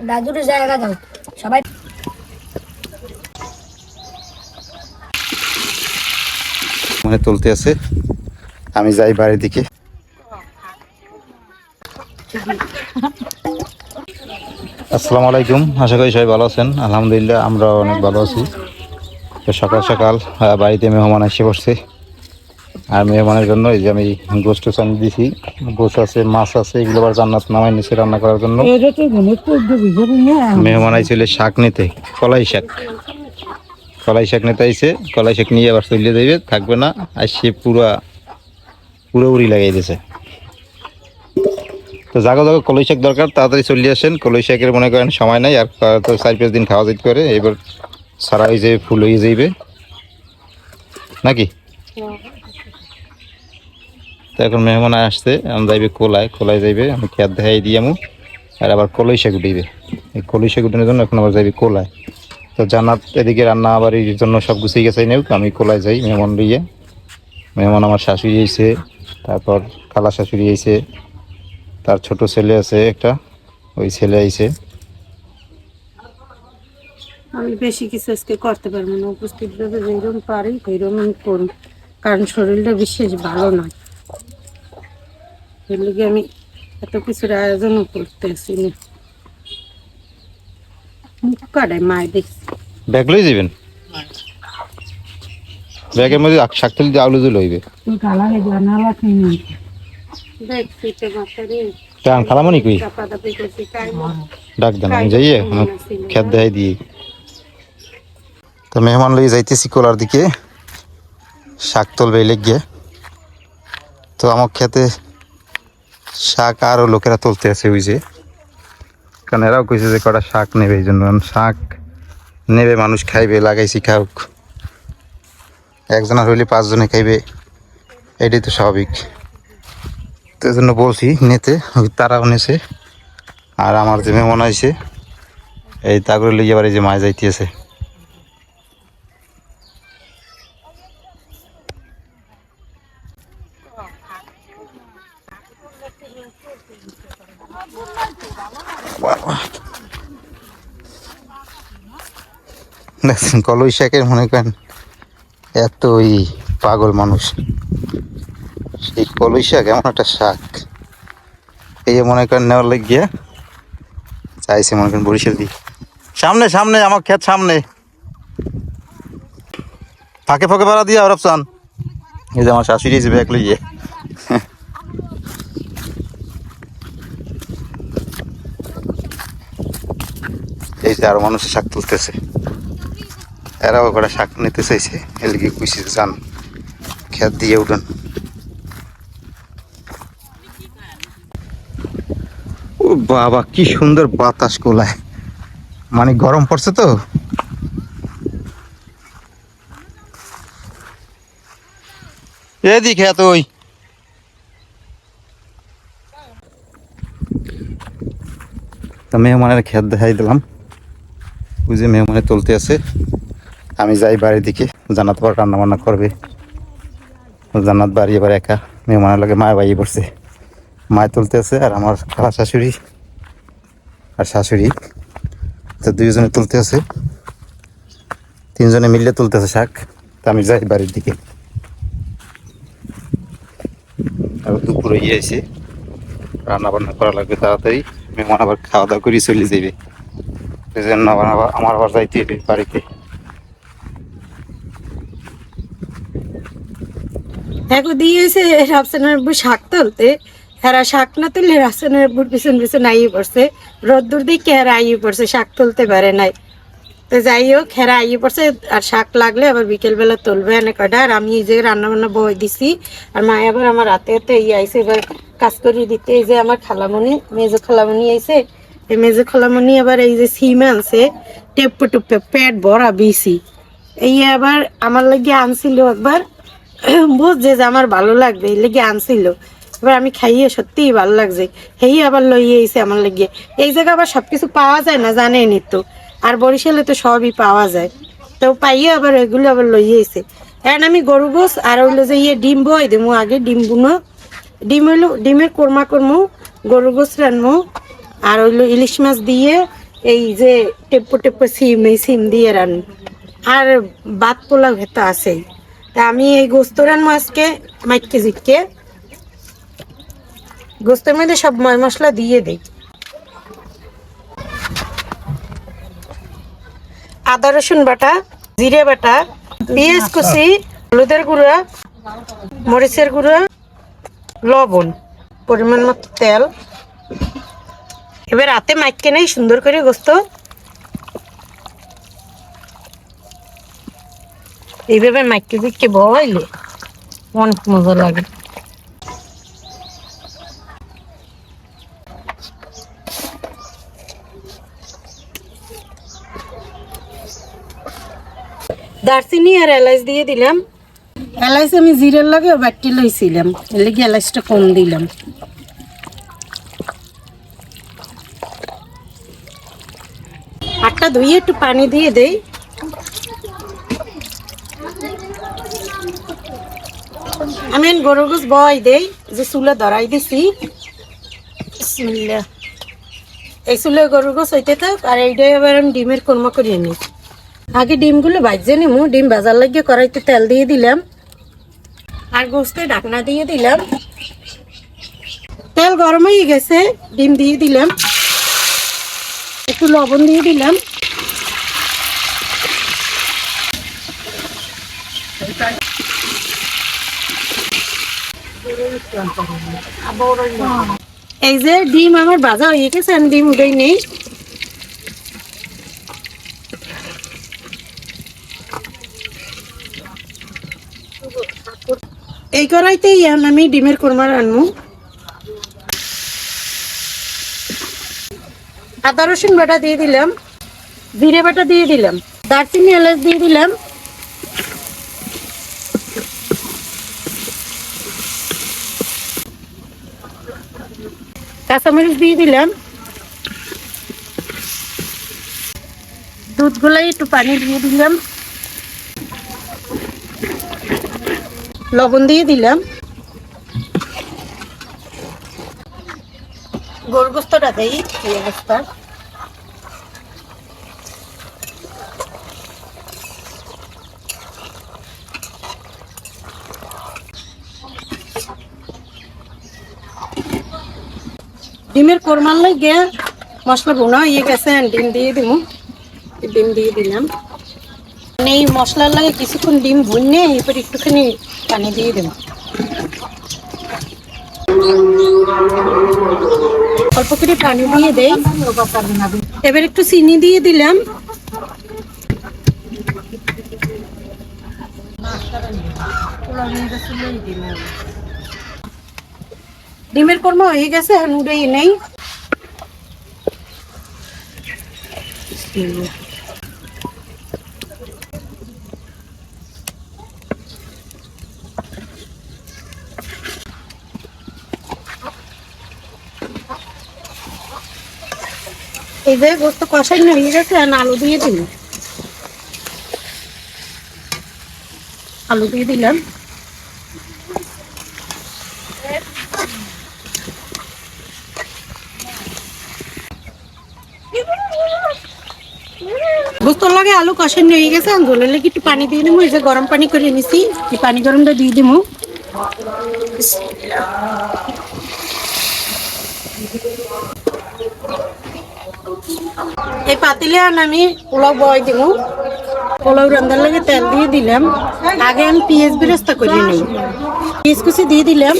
দাদুর জায়গা দাও। সবাই মানে তুলতে আছে। আমি যাই বাড়ির দিকে। আসসালামু আলাইকুম। আশা করি সবাই ভালো আছেন। আলহামদুলিল্লাহ আমরা অনেক ভালো আছি। তো সকাল সকাল বাড়িতে মেহমান এসে বসছে। আর মেহমানের জন্য এই যে আমি গোস্ত চান দিছি। গোস্ত আছে মাছ আছে এগুলো আবার জান্নাত নামাই নিচে রান্না করার জন্য। মেহমান আইছিল শাক নিতে কলাই শাক। কলাই শাক নিতে আইছে কলাই শাক নিয়ে আবার চলে যাইবে থাকবে না। আর সে পুরা পুরো উড়ি লাগাই দিয়েছে তো জাগো জাগো কলই শাক দরকার তাড়াতাড়ি চলে আসেন। কলই শাকের মনে করেন সময় নাই আর তো চার পাঁচ দিন খাওয়া যেতে পারে। এবার সারা হয়ে যাবে ফুল হয়ে যাইবে। নাকি? তো এখন মেহমান আসছে আমি যাইবে কোলায় কোলায় যাইবে, আমি খেয়ার দেখাই দিয়ে আমু, আর আবার কলই শাক উঠিবে এই কলই শাক উঠানোর জন্য এখন আবার যাইবে কোলায় তো জানাত এদিকে রান্না বাড়ির জন্য সব গুছিয়ে গেছে নেও আমি কোলায় যাই, মেহমান দিয়ে মেহমান আমার শাশুড়ি আইছে, তারপর খালা শাশুড়ি আইছে, তার ছোট ছেলে আছে একটা, ওই ছেলে আইছে। আমি বেশি কিছু আজকে করতে পারব না, উপস্থিত যেরকম পারি সেইরকম আমি করুন। কারণ শরীরটা বিশেষ ভালো নয়। এর লিগে আমি এত কিছুর আয়োজনও করতেছি না। মুখ কাটায় মায় দেখছি ব্যাগ লই যাবেন ব্যাগের মধ্যে তুলি দিয়ে আলু দিলে হইবে টান খালামনি কই ডাক দেন আমি যাইয়ে খেত দেখাই দিয়ে। তো মেহমান লই যাইতেছি কোলার দিকে। শাক তুলবে লেগে। তো আমার খেতে শাক আরও লোকেরা তুলতে আছে ওই যে। কারণ এরাও কইছে যে কটা শাক নেবে এই জন্য। শাক নেবে, মানুষ খাইবে, লাগাইছি খাওক একজনের হইলে পাঁচজনে খাইবে, এটাই তো স্বাভাবিক। তো এই জন্য বলছি, নিতে, তারাও নেছে। আর আমার যে মেহমান আইছে, এই তাগরে লইয়া বাড়ি যে মায় যাইতেছে। দেখছেন কলই শাকের মনে করেন এত ওই পাগল মানুষ। সেই কলই শাক এমন একটা শাক। এই যে মনে করেন নেওয়ার লাগিয়া, চাইছে মনে করেন বরিশাল দি সামনে সামনে, আমার ক্ষেত সামনে। ফাঁকে ফাঁকে বেড়া দিয়া চান। এই যে আমার শাশুড়ি যে ব্যাগ লইয়ে এই যে আরও মানুষ শাক তুলতেছে। এরাও করে শাক নিতে চাইছে এলিগে কুইছে যান ক্ষেত দিয়ে উঠুন। ও বাবা, কি সুন্দর বাতাস কোলায় মানে গরম পড়ছে তো। এদিকে এত ওই। মেহমানের খেত দেখাই দিলাম। ওই যে মেহমানের তুলতে আছে। আমি যাই বাড়ির দিকে জানাত পর রান্না বান্না করবে। জান্নাত বাড়ি এবার একা, মেহমানের লগে মায়ের বাড়ি পড়ছে। মায় তুলতে আছে আর আমার খালা শাশুড়ি আর শাশুড়ি। তো দুইজনে তুলতে আছে। তিনজনে মিললে তুলতেছে শাক। তা আমি যাই বাড়ির দিকে। আর দুপুরে গিয়েছি রান্না বান্না করা লাগবে তাড়াতাড়ি। মেহমান আবার খাওয়া দাওয়া করে চলে যাবে। আমার হবে বাড়িতে। এখন দিয়েছে রাফসানের শাক তুলতে। হেরা শাক না তুললে রাফসানের পিছন পিছন আইয়ে পড়ছে। রোদ্দুর দিকে আইয়ে পড়ছে, শাক তুলতে পারে নাই। তো যাই হোক হেরা আইয়ে পড়ছে, আর শাক লাগলে আবার বিকেলবেলা তুলবে এনে কটা আর আমি যে রান্না বান্না বই দিছি, আর মা আবার আমার হাতে হাতে ইয়ে আইসে এবার কাজ করিয়ে দিতে। এই যে আমার খালামণি, মেজো খালামণি আইসে এই মেজো খালামণি আবার এই যে সিম আনছে টেপ্পে টুপ্পে পেট ভরা বিসি। এই আবার আমার লাগে আনছিল একবার, বুঝছে যে আমার ভালো লাগবে, এই লেগে আনছিল। এবার আমি খাইয়ে সত্যিই ভালো লাগছে। হেই আবার লইয়ে এসে আমার লেগে। এই জায়গা আবার সবকিছু পাওয়া যায় না, জানেনি তো। আর বরিশালে তো সবই পাওয়া যায়। তো পাইয়ে আবার এগুলো আবার লইয়ে এসে এখন আমি গরু গোস, আর হইল যে ইয়ে ডিম বই দেবো আগে ডিম বুনো। ডিম হইল, ডিমের কোরমা করমু, গরু গোস রানমু। আর হইল ইলিশ মাছ দিয়ে এই যে টেপ্পো টেপ্পো সিম, এই সিম দিয়ে রান। আর বাত পোলাও ভেতো আছে। তা আমি এই গোস্ত রান্না আজকে মাইকে জিটকে। গোস্তের মধ্যে সব ময় মশলা দিয়ে দিই। আদা, রসুন বাটা, জিরে বাটা, পেঁয়াজ কুচি, হলুদের গুঁড়া, মরিচের গুঁড়া, লবণ, পরিমাণ মতো তেল। এবার রাতে মাইকে নেই সুন্দর করে গোস্ত। এইভাবে মাইকে দিকে বইলে অনেক মজা লাগে। দারচিনি আর এলাচ দিয়ে দিলাম। এলাচ আমি জিরের লাগে বাটি লইছিলাম এলাচটা কম দিলাম। আটটা ধুয়ে একটু পানি দিয়ে দেই। আমি গরু গোস বয় দেই যে চুলে ধরাই দিছি। এই চুলে গরু গোস হইতে থাক আর এইটাই আবার আমি ডিমের কর্ম করিয়ে নিই। আগে ডিমগুলো ভাজছে নিমু ডিম ভাজার লাগিয়ে কড়াইতে তেল দিয়ে দিলাম। আর গোস্তে ঢাকনা দিয়ে দিলাম। তেল গরম হয়ে গেছে ডিম দিয়ে দিলাম। একটু লবণ দিয়ে দিলাম। এই যে ডিম আমার ভাজা হয়ে গেছে, আমি ডিম উঠেই নেই। এই কড়াইতেই আমি ডিমের কোরমা রান্নু। আদা রসুন বাটা দিয়ে দিলাম, জিরে বাটা দিয়ে দিলাম, দারচিনি এলাচ দিয়ে দিলাম কাঁচামরিচ দিয়ে দিলাম। দুধ গুলাই একটু পানি দিয়ে দিলাম। লবণ দিয়ে দিলাম। গোলগোস্তটা দেই, এই অবস্থা। ডিমের কোরমার লাগে মশলা বোনা ইয়ে গেছে ডিম দিয়ে দিব ডিম দিয়ে দিলাম। মানে এই মশলার লাগে কিছুক্ষণ ডিম ভুনে এরপর একটুখানি পানি দিয়ে দেব অল্প করে পানি দিয়ে দেই। এবার একটু চিনি দিয়ে দিলাম। ডিমের কর্ম হয়ে গেছে আর উড়েই নেই। এই যে গোস্ত কষাই হয়ে গেছে আর আলু দিয়ে দিন আলু দিয়ে দিলাম গোস্তর লাগে আলু কষানো হয়ে গেছে ঝোলের লাগে একটু পানি দিয়ে দেবো এই যে গরম পানি করে নিছি, এই পানি গরমটা দিয়ে দেবো এই পাতিলে আর আমি পোলাও বয় দিব পোলাও রান্নার লাগে তেল দিয়ে দিলাম। আগে আমি পেঁয়াজ বেরেস্তা করে নিই। পেঁয়াজ কুচি দিয়ে দিলাম।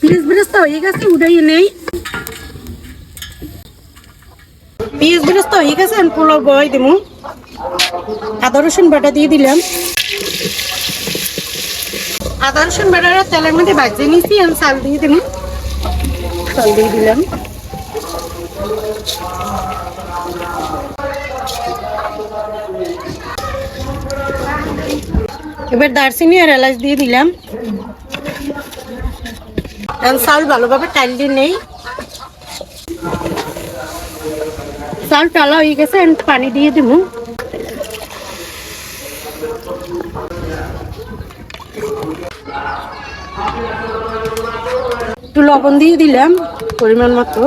পেঁয়াজ বেরেস্তা হয়ে গেছে উঠাই নেই। পেঁয়াজ বেরেস্তা হয়ে গেছে, আমি পোলাও বয় দিব। আদা, রসুন বাটা দিয়ে দিলাম। আদা, রসুন বাটাটা তেলের মধ্যে ভাজিয়ে নিয়েছি, আমি চাল দিয়ে দিলাম চাল দিয়ে দিলাম। এবার দারচিনি আর এলাচ দিয়ে দিলাম। চাল ভালোভাবে টাইল দিয়ে নেই। চাল টালা হয়ে গেছে এখন পানি দিয়ে দিব। একটু লবণ দিয়ে দিলাম, পরিমাণ মতো।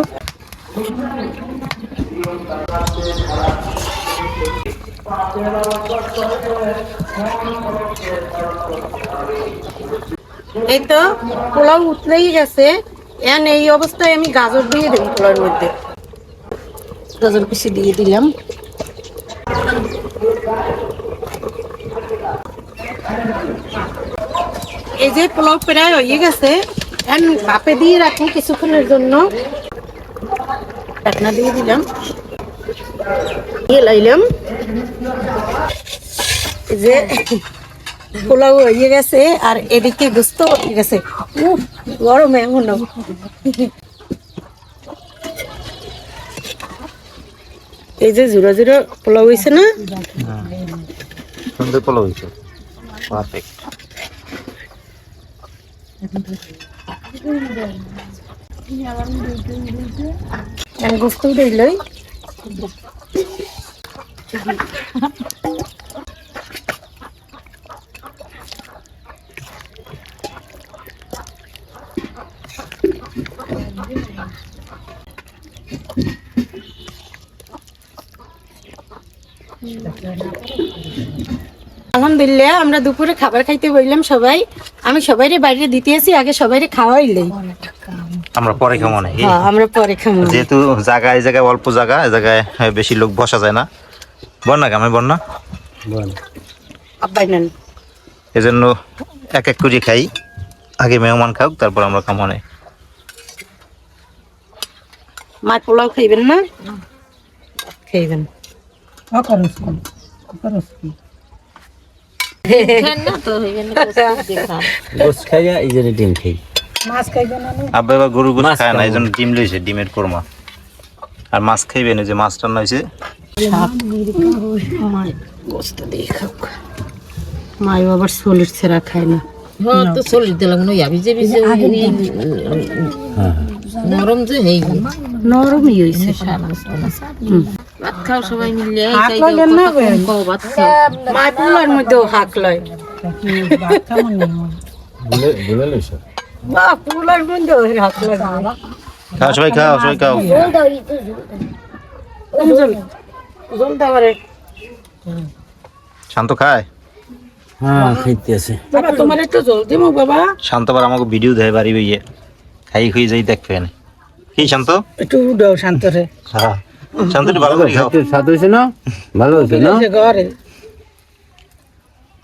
এই তো পোলাও উতলেই গেছে। এখন এই অবস্থায় আমি গাজর দিয়ে দেবো পোলাওর মধ্যে। গাজর দিয়ে দিলাম। এই যে পোলাও প্রায় হয়ে গেছে, এখন বাপে দিয়ে রাখুন কিছুক্ষণের জন্য। ঢাকনা দিয়ে দিলাম। দিয়ে লাইলাম। যে পোলাও হয়ে গেছে, আর এদিকে গোস্ত হয়ে গেছে। গরম এখনও। এই যে জোড়া জোড়া পোলাও হয়েছে না? সুন্দর পোলাও হয়েছে পারফেক্ট আমি গোস্ত দিলই। আলহামদুলিল্লাহ আমরা দুপুরে খাবার খাইতে বললাম সবাই। আমি সবাইরে বাইরে দিতে আসি আগে সবাইরে খাওয়াইলেই আমরা পরে খাব না হ্যাঁ আমরা পরে খাব যেহেতু জায়গা এই জায়গায় অল্প জায়গা এই জায়গায় বেশি লোক বসা যায় না। বন্যা কামে বন্যা? আব্বাই নেন। এজন্য এক এক করে খাই। আগে মেহমান খাওক তারপর আমরা খামো না। মা পোলাও খাইবেন না? খাইবেন। গোস এই যে ডিম খাই। আব্বা এবার গরু গোস খায় না এই জন্য ডিম লইছে ডিমের কোরমা। আর মাছ খাইবেন যে মাছ রান্না হয়েছে গোস্ত মাই আবার শরীর ছেঁড়া খায় না। হ্যাঁ তো দিলাম আবি যে নরম যে নরমই হয়েছে ভাত খাও সবাই মিলে পোলার মধ্যেও হাক লয়। মধ্যেও হাক লয়। খাও সবাই খাও সবাই খাও। শান্ত খায়? হ্যাঁ খাইতে আছে। বাবা তোমার একটু জল দিমু বাবা। শান্ত আবার আমাকে ভিডিও দেয় বাড়ি বইয়ে খাই খুই যাই দেখবে কি শান্ত? একটু দাও শান্তরে। হ্যাঁ। শান্ত একটু ভালো করে খাও স্বাদ হয়েছে না? ভালো হয়েছে না? ঘরে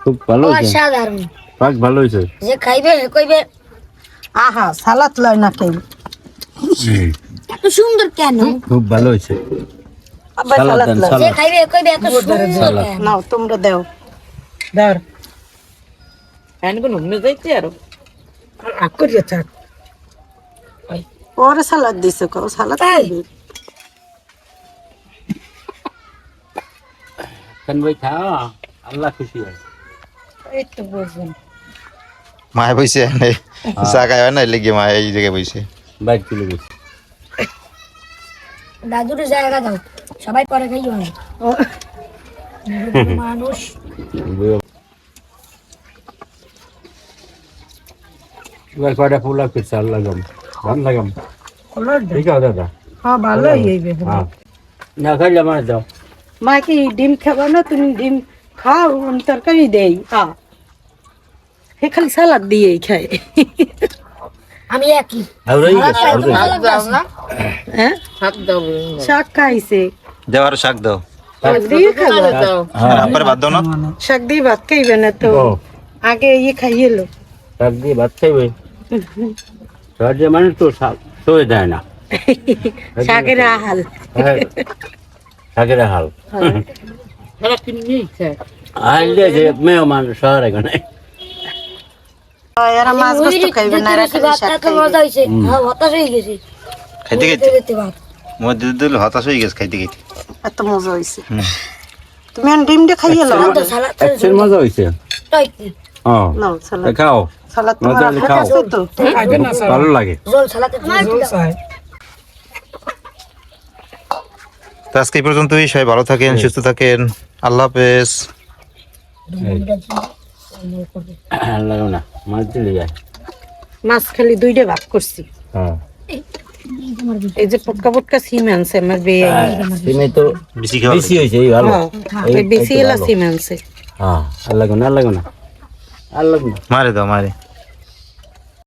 খুব ভালো হয়েছে। অসাধারণ। পাক ভালো হয়েছে। যে খাইবে কইবে আহা সালাত লয় না কেউ। এত সুন্দর কেন? খুব ভালো হয়েছে। সালাদ সালাত লয়। যে খাইবে কইবে এত সুন্দর নাও তোমরা দাও। দাও ফ্যান কোন যাইতে আর। আকরিয়া থাক। ওরে সালাদ দিছে কও সালাদ খাইবে। কেন ভাই? খাও আল্লাহ খুশি হয়। এই তো বুঝুন মায় বইছে না লেগে মায় এই জায়গায় বইছে। বাইক তুলে গেছে। দাদুর জায়গা দাও সবাই পরে খাইও না। মানুষ। এবার কয়টা ফুল লাগছে আল্লাহ গম গান লাগাম ঠিক আছে দাদা। হ্যাঁ ভালোই হইবে। হ্যাঁ। না খাইলে আমার দাও। মা কি ডিম খাবা না তুমি ডিম খাও আমি তরকারি দেই। আ। হে খালি সালাদ দিয়ে খায়। আমি একই। আর রই গেছে আর দাও না হ্যাঁ? ভাত দাও। শাক খাইছে। দেওয়ার শাক দাও। শাক দিয়ে দাও না। ভাত খাইবে না তো। আগে ইয়ে খাইয়ে লো। শাক দিয়ে ভাত খাইবে? মানে তো শাক দেয় না। শাকের আহাল। হ্যাঁ, শাকের হাল কিনে খায় আইলে যে মেহমান শহর এখানে। এরা মাছ গোস্ত খাইবে না এরা খালি শাক এত মজা হয়েছে হ্যাঁ হতাশ হয়ে গেছি। খাইতে খাইতে। মধ্যে দিল হতাশ হয়ে গেছে খাইতে খাইতে। এত মজা হইছে। তুমি এখন ডিম দিয়ে খাইয়ে লো তো সালাদ একশন মজা সালাদ। তা খাও। সালাদ ভালো লাগে। জল সালাতে তো আজকে এই পর্যন্তই। সবাই ভালো থাকেন সুস্থ থাকেন। আল্লাহ হাফেজ। মাছ খালি দুইটা ভাগ করছি। হ্যাঁ। এই যে পটকা পটকা সিম আনছে আমার বিয়ে সিমে তো বেশি বেশি হয়েছে এই ভালো। হ্যাঁ, বেশি এলা সিম আনছে। হ্যাঁ আর লাগবে না আর লাগবে না আর লাগবে না মারে দাও মারে।